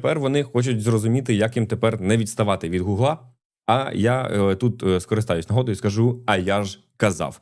Тепер вони хочуть зрозуміти, як їм тепер не відставати від Гугла. А я е, тут е, скористаюсь нагодою і скажу: а я ж казав.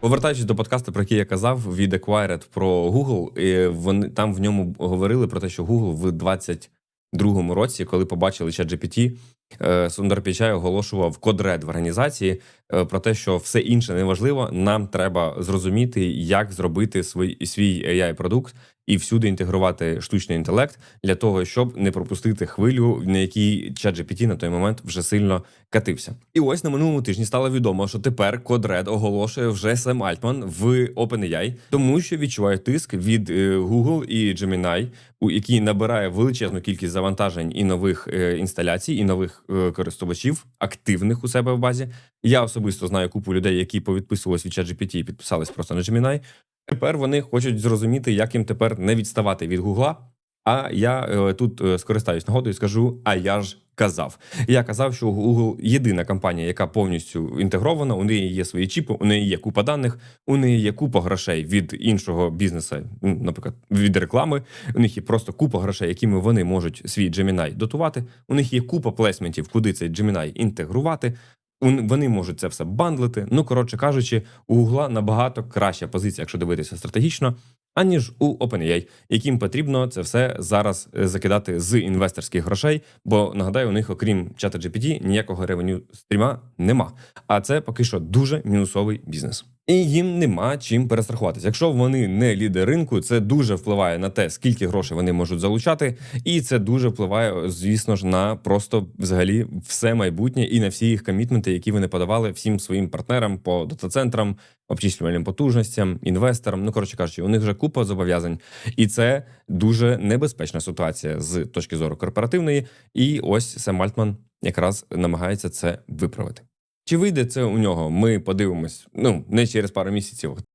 Повертаючись до подкасту, про який я казав від Acquired про Google, і вони там в ньому говорили про те, що Google в 22-му році, коли побачили ChatGPT, е, Сундар Пічай оголошував код-ред в організації е, про те, що все інше неважливо. Нам треба зрозуміти, як зробити свій, свій AI-продукт і всюди інтегрувати штучний інтелект для того, щоб не пропустити хвилю, на якій ChatGPT на той момент вже сильно катився. І ось на минулому тижні стало відомо, що тепер Code-Red оголошує вже Сем Альтман в OpenAI, тому що відчуває тиск від е, Google і Gemini, у який набирає величезну кількість завантажень і нових е, інсталяцій, і нових е, користувачів активних у себе в базі. Я особисто знаю купу людей, які повідписувались від ChatGPT і підписались просто на Gemini. Тепер вони хочуть зрозуміти, як їм тепер не відставати від Гугла. А я е, тут е, скористаюсь нагодою і скажу: а я ж казав. Я казав, що Google єдина компанія, яка повністю інтегрована. У неї є свої чіпи, у неї є купа даних, у неї є купа грошей від іншого бізнесу, наприклад, від реклами. У них є просто купа грошей, якими вони можуть свій Gemini дотувати. У них є купа плейсментів, куди цей Gemini інтегрувати. Вони можуть це все бандлити. Ну, коротше кажучи, у Гугла набагато краща позиція, якщо дивитися стратегічно, аніж у OpenAI, яким потрібно це все зараз е, закидати з інвесторських грошей. Бо нагадаю, у них, окрім чата GPT, ніякого ревеню стріма нема. А це поки що дуже мінусовий бізнес. І їм нема чим перестрахуватися. Якщо вони не лідер ринку, це дуже впливає на те, скільки грошей вони можуть залучати, і це дуже впливає, звісно ж, на просто взагалі все майбутнє і на всі їх комітменти, які вони подавали всім своїм партнерам по дата-центрам, обчислювальним потужностям, інвесторам. Ну коротше кажучи, у них вже купа зобов'язань, і це дуже небезпечна ситуація з точки зору корпоративної. І ось Сем Альтман якраз намагається це виправити. Чи вийде це у нього? Ми подивимось. Ну не через пару місяців,